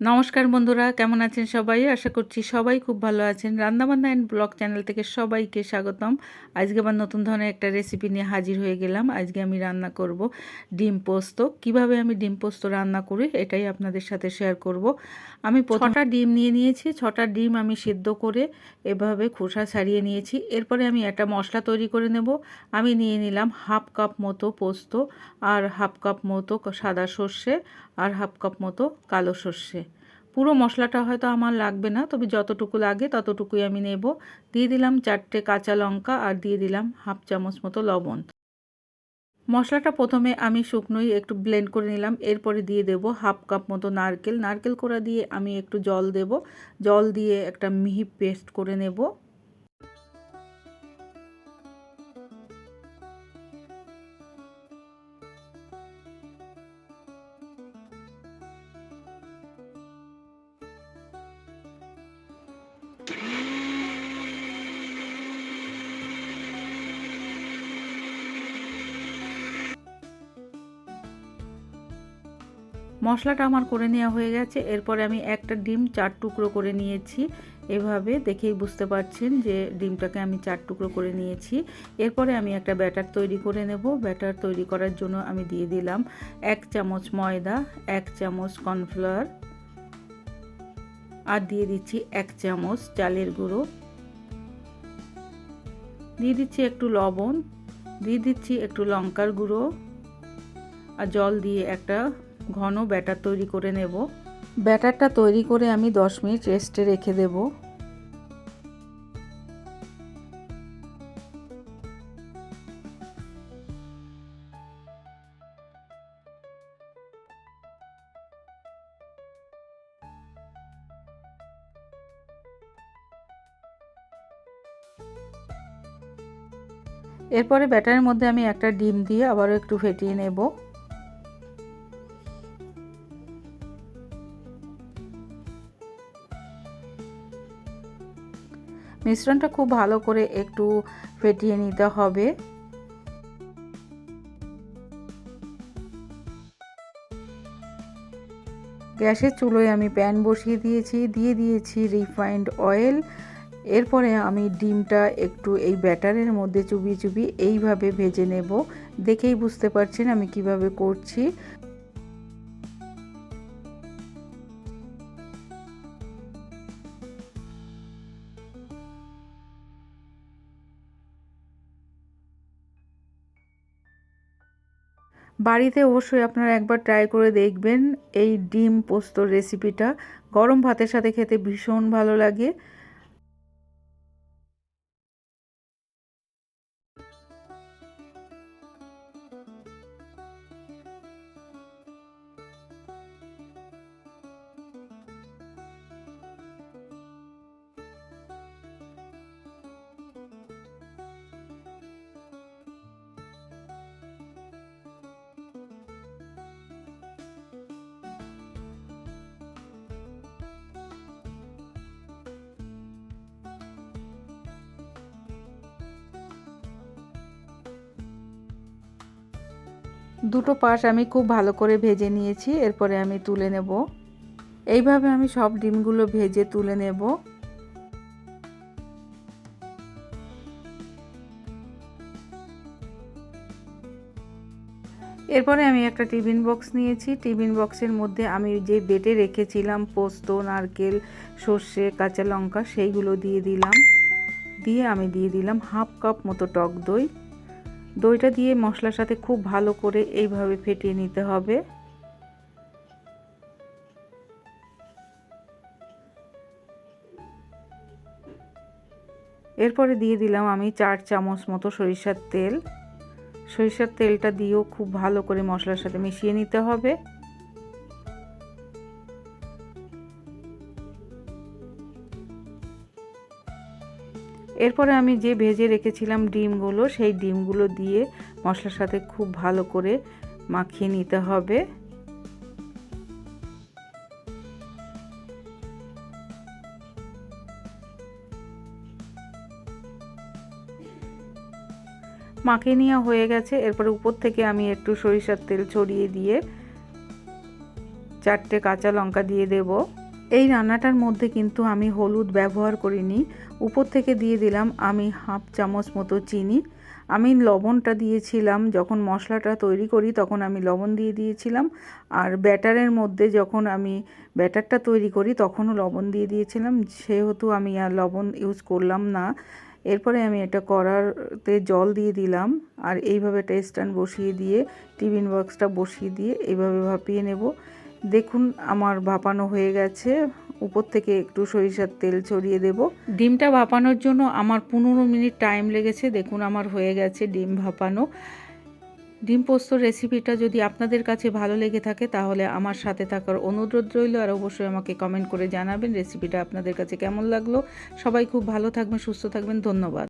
নমস্কার বন্ধুরা, কেমন আছেন সবাই? আশা করছি সবাই খুব ভালো আছেন। রান্নাবান্না অ্যান্ড ব্লগ চ্যানেল থেকে সবাইকে স্বাগতম। আজকে আবার নতুন ধরনের একটা রেসিপি নিয়ে হাজির হয়ে গেলাম। আজকে আমি রান্না করব ডিম পোস্ত। কীভাবে আমি ডিম পোস্ত রান্না করি এটাই আপনাদের সাথে শেয়ার করব। আমি ছটা ডিম নিয়ে নিয়েছি, ছটা ডিম আমি সিদ্ধ করে এভাবে খোসা ছাড়িয়ে নিয়েছি। এরপরে আমি একটা মশলা তৈরি করে নেব। আমি নিয়ে নিলাম হাফ কাপ মতো পোস্ত আর হাফ কাপ মতো সাদা সর্ষে আর হাফ কাপ মতো কালো সর্ষে। পুরো মশলাটা হয়তো আমার লাগবে না, তবে যতটুকু লাগে ততটুকুই আমি নেব। দিয়ে দিলাম চারটে কাঁচা লঙ্কা আর দিয়ে দিলাম হাফ চামচ মতো লবণ। মশলাটা প্রথমে আমি শুকনোই একটু ব্লেন্ড করে নিলাম, এরপরে দিয়ে দেব হাফ কাপ মতো নারকেল। নারকেল কোড়া দিয়ে আমি একটু জল দেব। জল দিয়ে একটা মিহি পেস্ট করে নেব। মশলাটা আমার করে নেওয়া হয়ে গেছে। এরপরে আমি একটা ডিম চার টুকরো করে নিয়েছি। এভাবে দেখেই বুঝতে পারছেন যে ডিমটাকে আমি চার টুকরো করে নিয়েছি। এরপরে আমি একটা ব্যাটার তৈরি করে নেব। ব্যাটার তৈরি করার জন্য আমি দিয়ে দিলাম এক চামচ ময়দা, এক চামচ কর্নফ্লাওয়ার আর দিয়ে দিচ্ছি এক চামচ চালের গুঁড়ো। দিয়ে দিচ্ছি একটু লবণ, দিয়ে দিচ্ছি একটু লঙ্কার গুঁড়ো আর জল দিয়ে একটা ঘন ব্যাটার তৈরি করে নেব। ব্যাটারটা তৈরি করে আমি 10 মিনিট রেস্টে রেখে দেব। এরপরে ব্যাটারের মধ্যে আমি একটা ডিম দিয়ে আবারও একটু ফেটিয়ে নেব। মিশ্রণটা খুব ভালো করে একটু ফেটিয়ে নিতে হবে। গ্যাসের চুলোয় আমি প্যান বসিয়ে দিয়েছি, দিয়ে দিয়েছি রিফাইন্ড অয়েল। এরপরে আমি ডিমটা একটু এই ব্যাটারের মধ্যে চুবিয়ে চুবিয়ে এইভাবে ভেজে নেব। দেখেই বুঝতে পারছেন আমি কীভাবে করছি। বাড়িতে অবশ্যই আপনারা একবার ট্রাই করে দেখবেন এই ডিম পোস্তর রেসিপিটা গরম ভাতের সাথে খেতে ভীষণ ভালো লাগে। দুটো পাশ আমি খুব ভালো করে ভেজে নিয়েছি, এরপরে আমি তুলে নেব। এইভাবে আমি সব ডিমগুলো ভেজে তুলে নেব। এরপরে আমি একটা টিফিন বক্স নিয়েছি। টিফিন বক্সের মধ্যে আমি যে বেটে রেখেছিলাম, পোস্ত, নারকেল, সর্ষে, কাঁচা লঙ্কা, সেইগুলো দিয়ে দিলাম। দিয়ে আমি দিয়ে দিলাম হাফ কাপ মতো টক দই। দইটা দিয়ে মশলার সাথে খুব ভালো করে এইভাবে ফেটিয়ে নিতে হবে। এরপরে দিয়ে দিলাম আমি চার চামচ মতো সরিষার তেল। সরিষার তেলটা দিয়েও খুব ভালো করে মশলার সাথে মিশিয়ে নিতে হবে। এরপরে আমি যে ভেজে রেখেছিলাম ডিমগুলো, সেই ডিমগুলো দিয়ে মশলার সাথে খুব ভালো করে মাখিয়ে নিতে হবে। মাখিয়ে নেওয়া হয়ে গেছে। এরপরে উপর থেকে আমি একটু সরিষার তেল ছড়িয়ে দিয়ে চারটে কাঁচা লঙ্কা দিয়ে দেব। এই রান্নাটার মধ্যে কিন্তু আমি হলুদ ব্যবহার করিনি। উপর থেকে দিয়ে দিলাম আমি হাফ চামচ মতো চিনি। আমি লবণটা দিয়েছিলাম, যখন মশলাটা তৈরি করি তখন আমি লবণ দিয়ে দিয়েছিলাম। আর ব্যাটারের মধ্যে যখন আমি ব্যাটারটা তৈরি করি তখনও লবণ দিয়ে দিয়েছিলাম। সেহেতু আমি আর লবণ ইউজ করলাম না। এরপরে আমি এটা করাতে জল দিয়ে দিলাম আর এইভাবে টেস্টান বসিয়ে দিয়ে, টিফিন বক্সটা বসিয়ে দিয়ে এইভাবে ভাপিয়ে নেব। দেখুন, আমার ভাপানো হয়ে গেছে। উপর থেকে একটু সরিষার তেল ছড়িয়ে দেব। ডিমটা ভাপানোর জন্য আমার পনেরো মিনিট টাইম লেগেছে। দেখুন, আমার হয়ে গেছে ডিম ভাপানো। ডিম পোস্ত রেসিপিটা যদি আপনাদের কাছে ভালো লেগে থাকে, তাহলে আমার সাথে থাকার অনুরোধ রইল। আর অবশ্যই আমাকে কমেন্ট করে জানাবেন রেসিপিটা আপনাদের কাছে কেমন লাগল। সবাই খুব ভালো থাকবেন, সুস্থ থাকবেন। ধন্যবাদ।